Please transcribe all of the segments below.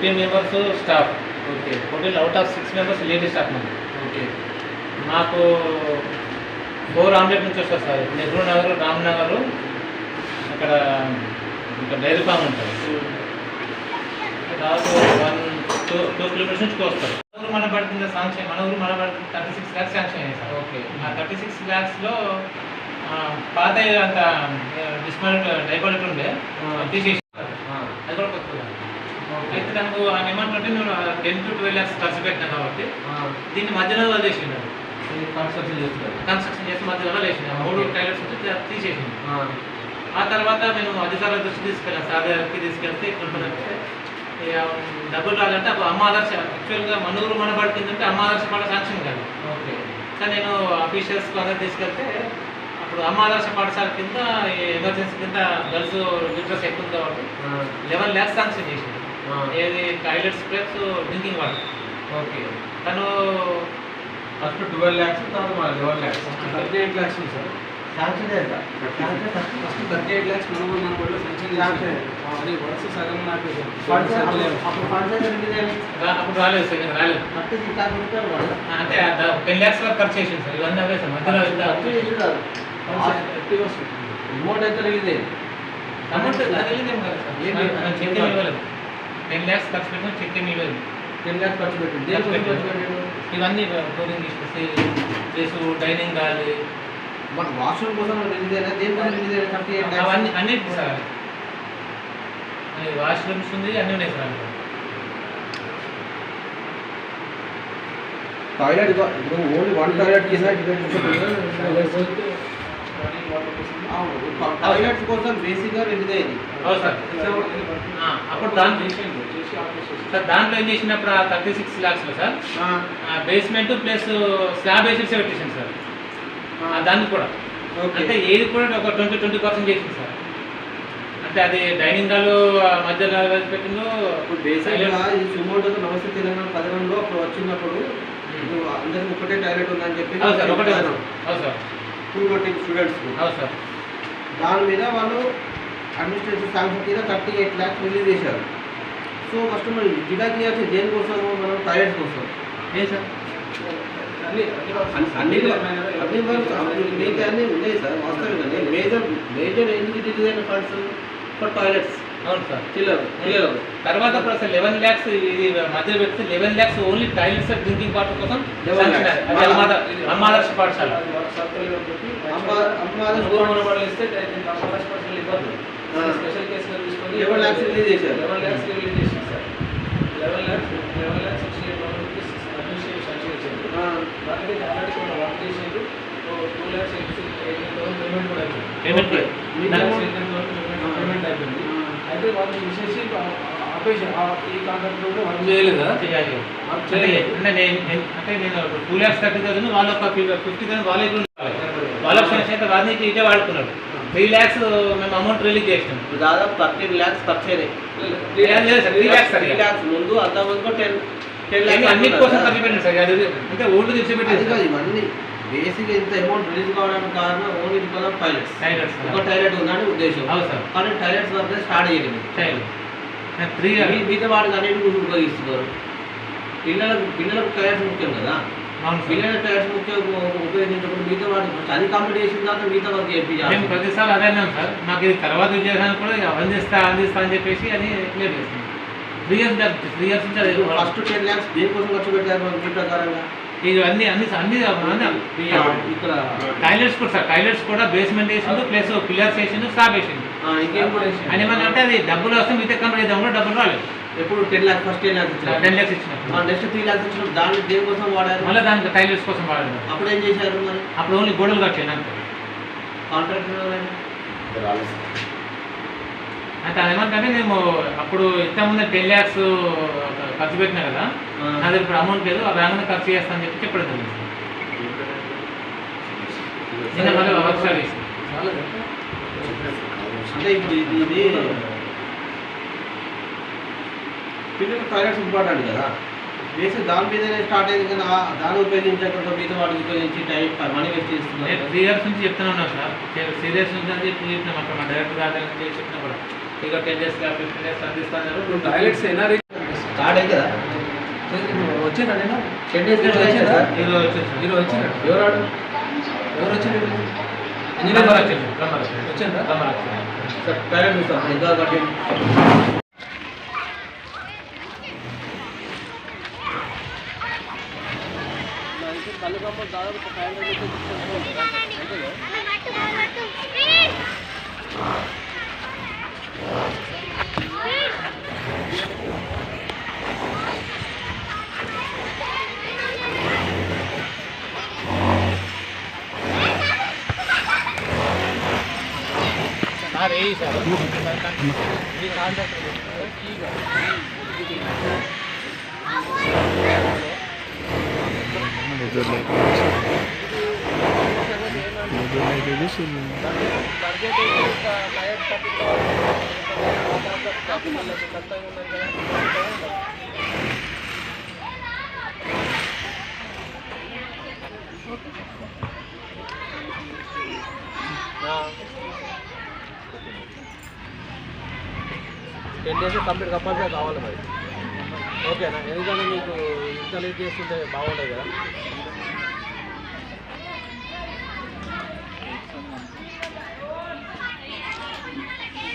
Fourteen members staff okay fourteen out of six members ladies staff మనకి okay మాకు four ఆమ్లెట్ నుంచి వస్తారు సార్. నెహ్రూ నగర్ రామ్నగర్ అక్కడ ఇంకా డైరీ ఫామ్ ఉంటుంది. దాదాపు వన్ టూ టూ కిలోమీటర్స్ నుంచి వస్తారు. మన ఊరు మన పడుతుంది శాంక్షన్ మన ఊరు మన పడుతుంది థర్టీ సిక్స్ ల్యాక్స్ శాంక్షన్ అయ్యాయి సార్. ఓకే. ఆ థర్టీ సిక్స్ ల్యాక్స్లో పాత అంత డిస్మాలిట్ డైపాలిట్ ఉండే తీసేసి అది కూడా కొత్తగా అయితే దానికి ఆయన ఏమంటుంటే నేను టెన్ టు ట్వెల్వ్ ల్యాక్స్ ఖర్చు పెట్టినా కాబట్టి దీన్ని మధ్యలో వదిలేసిండు కన్స్ట్రక్షన్ చేస్తున్నారు. కన్స్ట్రక్షన్ చేసి మధ్యలో వదిలేసిండు మూడు టైలర్స్ ఉంటే తీసేసింది ఆ. తర్వాత నేను అధికారుల దృష్టి తీసుకెళ్ళాను. సార్ దగ్గరికి తీసుకెళ్తే ఇక డబ్బులు రాలంటే అప్పుడు అమ్మ ఆదర్శ యాక్చువల్గా మనూరు మన పడుతుందంటే అమ్మ ఆదర్శ పాట శాంక్షన్ కాదు. ఓకే. కానీ నేను ఆఫీషియల్స్ అందరూ తీసుకెళ్తే అప్పుడు అమ్మ ఆదర్శ పాఠశాల కింద ఈ ఎమర్జెన్సీ కింద గర్ల్స్ లిటరస్ ఎక్కువ ఉంది కాబట్టి లెవెన్ ల్యాక్స్ శాంక్షన్ చేసింది ఏది toilets plus drinking water okay. తను ఫస్ట్ ట్వెల్వ్ ల్యాక్స్ తర్వాత మన eleven lakhs thirty eight lakhs ఉంది సార్. శాంక్షన్ ఎంత ఫస్ట్ థర్టీ ఎయిట్ ల్యాక్స్ మనం మన కూడా శాంక్షన్. అది వర్క్స్ సగం నాకు ఫండ్స్ అప్పుడు ఫండ్స్ రిలీజ్ అప్పుడు రాలేదు సార్ రాలేదు. థర్టీ సిక్స్ ల్యాక్స్ అంటే టెన్ ల్యాక్స్ వరకు ఖర్చు చేసింది సార్ ఇవన్నీ అవే సార్ మధ్యలో అమౌంట్ ఎంత రిలీజ్ అయ్యింది అమౌంట్ అది వెళ్ళిందేం కాదు సార్. చెక్ ఏమి ఇవ్వలేదు టెన్ ల్యాక్స్ ఖర్చు పెట్టిన చెక్ ఏమి ఇవ్వలేదు టెన్ ల్యాక్స్ ఖర్చు పెట్టింది దేనికి ఖర్చు ఖర్చు పెట్టింది. పెట్టాడు ఇవన్నీ ఫ్లోరింగ్ తీసుకొస్తే ప్లేస్ డైనింగ్ హాల్. మన వాష్రూమ్ కోసం రిలీజ్ అయినా దేని కోసం రిలీజ్ అయినా థర్టీ ఎయిట్ అవన్నీ ల్యాక్స్ అన్నిటి సార్. వాష్రూమ్స్ ఉంది అన్నీ ఉన్నాయి సార్. అందులో. టాయిలెట్ ఇప్పుడు ఓన్లీ వన్ టాయిలెట్ కింద టాయిలెట్స్ కోసం బేసిక్గా సార్. ఆ, అప్పుడు దాంట్లో సార్ దాంట్లో ఏం చేసినప్పుడు ఆ థర్టీ సిక్స్ ల్యాక్స్లో సార్ బేస్మెంట్ ప్లస్ స్లాబ్ వేసేసి పెట్టేసింది సార్. ఆ, దాన్ని కూడా. అంటే ఏది కూడా ఒక ట్వంటీ ట్వంటీ పర్సెంట్ చేసింది సార్. అంటే అది డైనింగ్ హాల్ మధ్యలో పెట్టిందో ఇప్పుడు బేసిక్గా ఈ సుమోటో నమస్తే తెలంగాణ పథకంలో అప్పుడు వచ్చినప్పుడు అందరికి ఒకటే టాయిలెట్ ఉందని చెప్పి అవును సార్ ఒకటే అవును సార్. టూ ట్వంటీ స్టూడెంట్స్ అవును సార్ దాని మీద వాళ్ళు అడ్మినిస్ట్రేటివ్ శాంక్షన్ కింద థర్టీ ఎయిట్ ల్యాక్స్ రిలీజ్ చేశారు సో ఫస్ట్ మరి గిరాకీ వచ్చి దేనికోసం మనం టాయిలెట్స్ కోసం ఏ సార్ అన్ని అన్ని అన్ని వర్క్స్ అప్పుడు మీకు అన్ని ఉన్నాయి సార్ వాస్తవంగానే మేజర్ మేజర్ ఎందుకు రిలీజ్ అయిన ఫండ్స్ ఫర్ టాయిలెట్స్ అవును సార్ తర్వాత సార్ లెవెన్ ల్యాక్స్ ఇది మధ్యలో పెడితే eleven lakhs only tiles drinking water కోసం 11 sanction lakhs. అది అమ్మాద అమ్మాదర్శ పాఠశాల. అమ్మ అమ్మ ఇస్తే అమ్మాదాస్ పర్సనల్ ఇవ్వద్దు ఆ. స్పెషల్ కేసులో తీసుకొని లెవెన్ ల్యాక్స్ రిలీజ్ చేశారు. లెవెన్ ల్యాక్స్ రిలీజ్ చేసింది sir. Eleven lakhs eleven lakhs sixty eight thousand rupees administrative sanction ఇచ్చారు ఆ, దానికి హండ్రెడ్ కూడా వర్క్ చేసిండు two lakhs eighteen thousand payment కూడా అయిపోయింది. పేమెంట్ అయిపోయింది. అయితే వాళ్ళు విశేషి ఆపేసి ఆ- ఈ కాంట్రాక్ట్ కూడా వర్క్ చేయలేదు? కదా చేయాలి. వర్క్ అంటే చేయలేదు? అంటే నేను నేను- అంటే నేను టూ ల్యాక్స్ థర్టీ థౌసండ్ వాళ్ళ ఒక ఫిఫ్టీ థౌసండ్ వాళ్ళే వాళ్ళకి అయితే వాడిని ఇటే వాడుకున్నాడు త్రీ ల్యాక్స్ మేము అమౌంట్ రిలీజ్ చేసినాం. దాదాపు థర్టీన్ ల్యాక్స్ ఖర్చు అయినాయి. త్రీ ల్యాక్స్ త్రీ ల్యాక్స్ ముందు అంతకుముందు టెన్ టెన్ ల్యాక్స్ అన్నిటి కోసం ఖర్చు పెట్టండి సార్ అది అంటే ఓల్డ్ అది తెచ్చిపెట్టేది కాదు ఇవన్నీ బేసిక్ ఇంత అమౌంట్ రిలీజ్ కావడానికి కారణం only because of toilets tilers ఒక టాయిలెట్ ఉందని ఉద్దేశం అవును సార్ కానీ టాయిలెట్స్ వర్క్ స్టార్ట్ చేయలేదు టైలర్ త్రీ మీ- మిగతా వాటికి అన్నిటిని ఉపయోగిస్తున్నారు పిల్లలకు పిల్లలకు టాయిలెట్స్ ముఖ్యం కదా అవును సార్ పిల్లల టాయిలెట్స్ ముఖ్యం ఉప- ఉపయోగించకుండా మిగతా వాటికి ఫస్ట్ అది కంప్లీట్ చేసిన తర్వాత మిగతా వర్క్ మేము చేయించాలి ప్రతిసారి అదే అన్నాం సార్ మాకు ఇది తర్వాత ఉద్యోగానికి కూడా ఇక అందిస్తా అందిస్తా అని చెప్పేసి అది క్లియర్ చేస్తాం three years back three years నుంచి అది ఫస్ట్ టెన్ ల్యాక్స్ దేనికోసం ఖర్చు పెట్టారు మరి మీ ప్రకారంగా ఇది అన్ని అన్ని అన్ని ఇక్కడ టైలర్స్ కూడా సార్ టైలర్స్ కూడా బేస్మెంట్ వేసిండు ప్లస్ పిల్లర్స్ వేసిండు స్లాబ్ వేసిండు. ఆ, ఇంకేం కూడా వేసి- అని ఏమన్నా అంటే అది డబ్బులు వస్తే మిగతా కంపెనీ అయితే కూడా డబ్బులు రాలేదు. ఎప్పుడు ten lakhs first ten lakhs ఇచ్చారు టెన్ ల్యాక్స్ ఇచ్చినప్పుడు నెక్స్ట్ త్రీ ల్యాక్స్ ఇచ్చినప్పుడు దాన్ని దేనికోసం వాడారు? మళ్ళీ దానికి టైలర్స్ కోసం వాడారు. అప్పుడు ఏం చేశారు మరి? అప్పుడు ఓన్లీ గోడలు కట్టాను అంతే. కాంట్రాక్టర్ అయితే అది ఏమంటే మేము అప్పుడు ఇంతకుముందు టెన్ ల్యాక్స్ ఖర్చు పెట్టినా కదా నాది ఇప్పుడు అమౌంట్ లేదు ఆ బ్యాంక్ ఖర్చు చేస్తానని చెప్పి చెప్పడం జరిగింది నిన్న మళ్ళీ వర్క్ స్టార్ట్ చేసింది అంటే ఇప్పుడు ఇది ఇది పిల్లలకు టాయిలెట్స్ ఇంపార్టెంట్ కదా. బేసిక్ దాని మీదనే స్టార్ట్ అయింది కదా ఆ- దాన్ని ఉపయోగించకుండా మిగతా వాటికి ఉపయోగించి టైం మనీ వేస్ట్ నేను చేస్తున్నారు త్రీ ఇయర్స్ నుంచి చెప్తూనే ఉన్నాను సార్. సీరియస్ నుంచి అని చెప్పి చెప్పినాం అక్కడ మా డైరెక్టర్ గారు అని చెప్పి చెప్పినా కూడా. ఇక టెన్ డేస్ ఫిఫ్టీన్ డేస్ అందిస్తాను టాయిలెట్స్ ఎన్ఆర్ఐ స్టార్ట్ అయ్యి కదా. వచ్చిందా నేను టెన్ డేస్ వచ్చిందా? ఈరోజు వచ్చేసి సార్. ఈరోజు వచ్చిందా ఎవరు ఆడు ఎవరు వచ్చింది ప్లంబర్ ఇంజనీర్ వచ్చేసి, ప్లంబర్ వచ్చేసి. వచ్చిందా? ప్లంబర్ వచ్చేసి. సార్ పేరెంట్ చూస్తాం ఎంత కట్టి సార్ ఏ సార్ ఈ contract ten days complete compulsory కావాలి మరి. ఓకేనా? ఎందుకంటే మీకు ఇంత లేట్ చేస్తుంటే బాగుంటుంది కదా?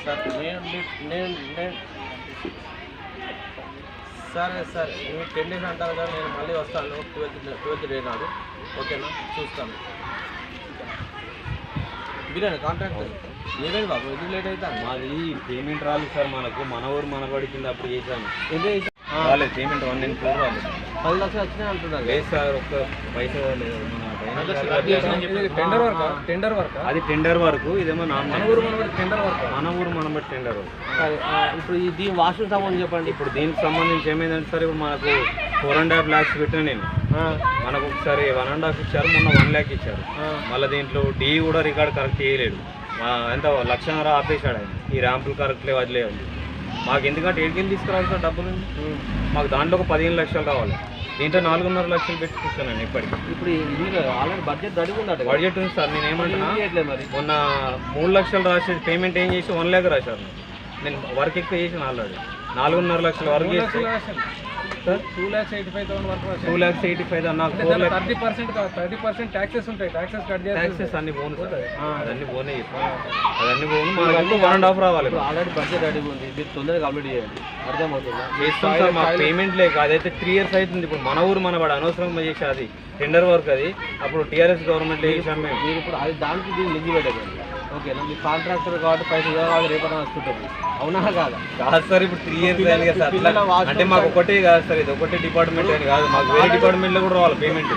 సార్ నేను నేను నేను సరే సరే. మీరు టెన్ డేస్ అంటారు కదా నేను మళ్ళీ వస్తాను. ట్వెల్త్ ట్వెల్త్ డే నాడు. ఓకేనా? చూస్తాను. బిర్యానీ కాంట్రాక్ట్ లేదండి బాబు ఎందుకు లేట్ అవుతాను మాది పేమెంట్ రాలేదు సార్ మనకు మన ఊరు మనబడి కింద అప్పుడు చేశాను ఎందుకు రాలేదు పేమెంట్ వన్ నేను ఫోర్ రాలేదు పది లక్షలు వచ్చినాయి అంటున్నారు. లేదు సార్ ఒక్క పైసా లేదు మన టెండర్ వర్క్ టెండర్ వర్క్ అది టెండర్ వరకు ఇదేమో మన ఊరు మన టెండర్ వర్క్ మన ఊరు మనబడి టెండర్ ఇప్పుడు దీని వాష్రూమ్ సంబంధించి చెప్పండి. ఇప్పుడు దీనికి సంబంధించి ఏమైందంటే సార్ ఇప్పుడు మనకు ఫోర్ అండ్ హాఫ్ ల్యాక్స్ పెట్టిన నేను. మనకు ఒకసారి వన్ అండ్ హాఫ్ ఇచ్చారు మొన్న వన్ ల్యాక్ ఇచ్చారు. మళ్ళీ దీంట్లో డి కూడా రికార్డ్ కరెక్ట్ చేయలేడు మా ఎంత లక్షన్నర ఆపేశాడు ఆయన. ఈ ర్యాంపులు కరెక్ట్ లేవు అది లేవు మాకు ఎందుకంటే ఏడికెళ్ళి తీసుకురావాలి సార్ డబ్బులు. మాకు దాంట్లో ఒక పదిహేను లక్షలు రావాలి. దీంట్లో నాలుగున్నర లక్షలు పెట్టి కూర్చున్నాను ఇప్పటికి. ఇప్పుడు ఆల్రెడీ బడ్జెట్ బడ్జెట్ ఉంది సార్ నేను ఏమంటున్నా? మొన్న మూడు లక్షలు రాసేది పేమెంట్ ఏం చేసి వన్ ల్యాక్ రాశారు. నేను వర్క్ ఎక్కువ చేసిన ఆల్రెడీ. నాలుగున్నర లక్షల వర్క్ చేసి two lakhs eighty five thousand వరకు టూ ల్యాక్స్ ఎయిటీ ఫైవ్ నాకు four lakhs thirty percent thirty percent taxes ఉంటాయి. ట్యాక్సెస్ కట్ ట్యాక్సెస్ అన్ని పోను సార్ అదన్నీ పోనే అదన్నీ పోను మనకు వన్ అండ్ హాఫ్ రావాలి. ఆల్రెడీ బడ్జెట్ రెడీ ఉంది. మీరు తొందరగా కంప్లీట్ చేయండి. అర్థమవుతుందా? చేస్తాం సార్ మాకు పేమెంట్ లేక అదైతే త్రీ ఇయర్స్ అవుతుంది. ఇప్పుడు మన ఊరు మన వాడు అనవసరంగా చేసి అది. టెండర్ వర్క్ అది. అప్పుడు టీఆర్ఎస్ గవర్నమెంట్ చేసాం మేము. మీరు ఇప్పుడు అది దానికి దీన్ని లింక్ పెట్టకండి ఓకేనా మీ కాంట్రాక్టర్ కాబట్టి పైసలు ఇవ్వాలి రేపటి వస్తుంటుంది. అవునా కాదా? కాదు సార్ ఇప్పుడు త్రీ ఇయర్స్ అయింది కదా సార్. అట్లా అంటే మాకు ఒకటే కాదు సార్ ఇది ఒకటే డిపార్ట్మెంట్ అని కాదు. మాకు వేరే డిపార్ట్మెంట్లో కూడా రావాలి పేమెంట్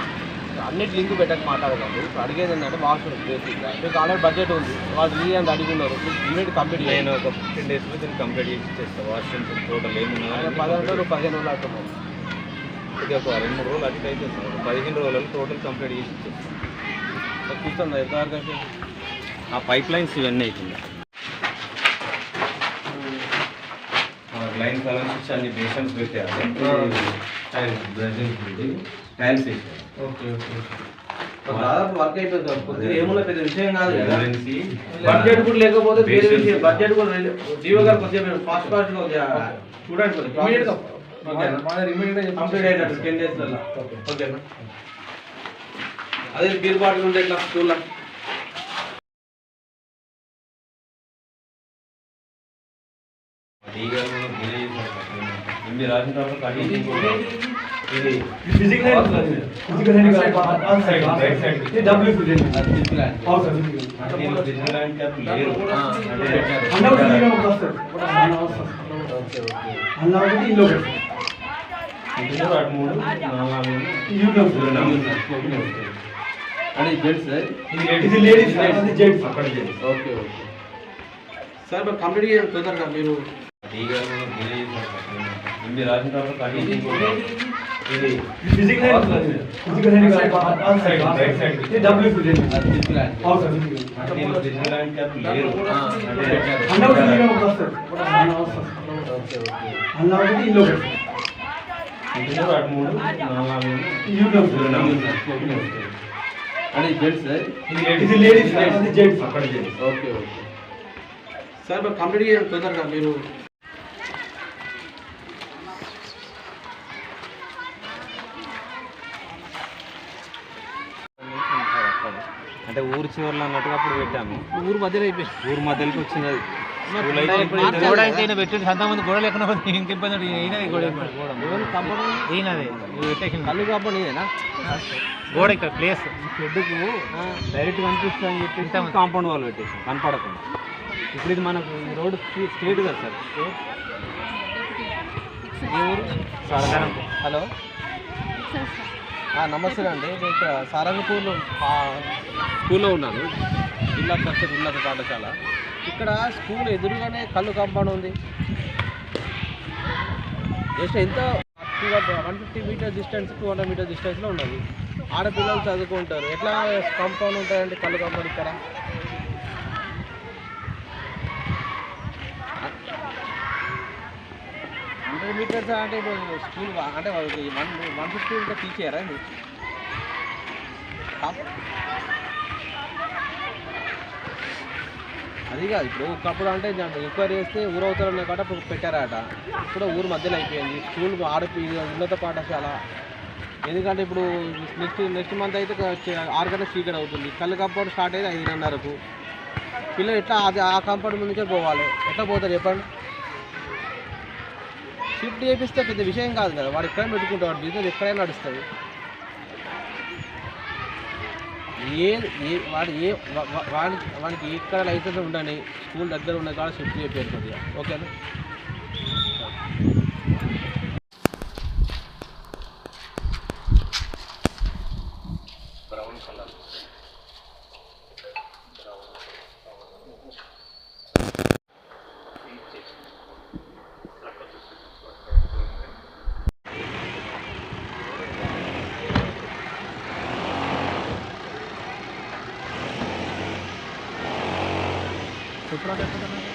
అన్నిటి లింక్ పెట్టక మాట్లాడకండి ఇప్పుడు అడిగేది ఏంటంటే వాష్రూమ్ బేసిక్గా మీకు ఆల్రెడీ బడ్జెట్ ఉంది. వాళ్ళు రీ అని మీకు ఇమీడియట్ కంప్లీట్ నేను ఒక ఫిఫ్టీన్ డేస్లో దీన్ని కంప్లీట్ చేసి ఇచ్చేస్తాను వాష్రూమ్ టోటల్ ఏమున్నా పది గంటలు పదిహేను రోజులు అంటున్నాను ఇది ఒక రెండు మూడు రోజులు అటు అయితే పదిహేను రోజులలో టోటల్ కంప్లీట్ చేసి ఇచ్చేస్తాను చూస్తుందా ఎంతవరకు అయితే ఆ పైప్ లైన్స్ ఇవన్నీ అవుతుంది లైన్ కలర్స్ అన్ని బేషన్స్ పెట్టారు. టైల్స్ టైల్స్ వేసారు. ఓకే ఓకే వర్క్ కొద్దిగా ఏమున్నా పెద్ద విషయం కాదు కదా. బడ్జెట్ కూడా లేకపోతే వేరే Patience. విషయం బడ్జెట్ కూడా. జీవో గారు కొద్దిగా ఫాస్ట్ ఫాస్ట్ కొద్దిగా చూడండి కొద్దిగా. కంప్లీట్ అయ్యేటట్టు టెన్ డేస్లలో ఓకేనా అదే బీర్ బాటిల్ ఉంటే ఇట్లా స్కూల్లో. ఎనిమిది రాసిన తర్వాత ఇది హ్యాండ్ క్యాప్ లేరు అటు జెంట్స్ ఇది. లేడీస్ అక్కడ జెంట్స్ ఓకే ఓకే సార్ మరి కంప్లీట్ చేయండి తొందరగా మీరు ఎనిమిది రాసిన తర్వాత ఇది హ్యాండ్ క్యాప్ లేరు ఇది కూడా అటు మూడు నాలుగు ఇరవై నాలుగు. అంటే జెంట్స్ ఇది లేడీస్ అక్కడ జెంట్స్ ఓకే ఓకే. సార్ మరి కంప్లీట్ చేయండి తొందరగా మీరు? అంటే ఊరు చివరిలో అన్నట్టుగా అప్పుడు పెట్టాము. ఊరు మధ్యలో అయిపోయింది. ఊరు మధ్యలోకి వచ్చింది అది. అయితే గోడ ఇంకా ఈయన పెట్టింది సంతమంది గోడ లేకుండా పోతే ఇంక ఇబ్బంది. ఈయనది గోడ కంపౌండ్ ఈయనది. ఇది పెట్టేసింది. కళ్ళు కాంపౌండ్ ఇదేనా? గోడ ఇక్కడ ప్లేస్ షెడ్కు డైరెక్ట్ అని చెప్పేసి ఇంతమంది. కాంపౌండ్ వాళ్ళు పెట్టేసాం కనపడకుండా. ఇప్పుడు ఇది మనకు రోడ్ స్ట్రేట్ కదా సార్. ఏ ఊరు? సరదారం. హలో? నమస్తే అండి. నేను ఇక్కడ సారంగపూర్లో ఆ, స్కూల్లో ఉన్నాను. జిల్లా పరిషత్ ఉన్నత పాఠశాల. ఇక్కడ స్కూల్ ఎదురుగానే కళ్ళు కాంపౌండ్ ఉంది. జస్ట్ ఎంత one fifty metre distance two hundred metre డిస్టెన్స్లో ఉన్నది ఆడపిల్లలు చదువుకుంటారు. ఎట్లా కాంపౌండ్ ఉంటాయండి కళ్ళు కాంపౌండ్ ఇక్కడ? హండ్రెడ్ మీటర్స్ అంటే ఇప్పుడు స్కూల్ అంటే వాళ్ళకి వన్ వన్ ఫిఫ్టీ ఉంటే తీసేయరా ఇది? అది కాదు ఇప్పుడు ఒకప్పుడు అంటే ఎంక్వైరీ చేస్తే ఊరు అవుతారు ఉన్నాయి కాబట్టి అప్పుడు పెట్టారట. ఇప్పుడు ఊరు మధ్యలో అయిపోయింది. స్కూల్ ఆడపి ఉన్నత పాఠశాల. ఎందుకంటే ఇప్పుడు నెక్స్ట్ నెక్స్ట్ మంత్ అయితే ఆరు గంటల చీకటి అవుతుంది. కళ్ళు కంపౌండ్ స్టార్ట్ అయితే ఐదున్నరకు. పిల్లలు ఎట్లా అది ఆ కంపౌండ్ ముందుకే పోవాలి? ఎట్లా పోతారు చెప్పండి? షిఫ్ట్ చేపిస్తే పెద్ద విషయం కాదు కదా. వాడు ఎక్కడైనా పెట్టుకుంటాడు వాడు బిజినెస్ ఎక్కడైనా నడుస్తుంది ఏ ఏ వాడు ఏ వా- వా- వాడికి ఎక్కడ లైసెన్స్ ఉండని స్కూల్ దగ్గర ఉన్న కాడ షిఫ్ట్ トプラでやったじい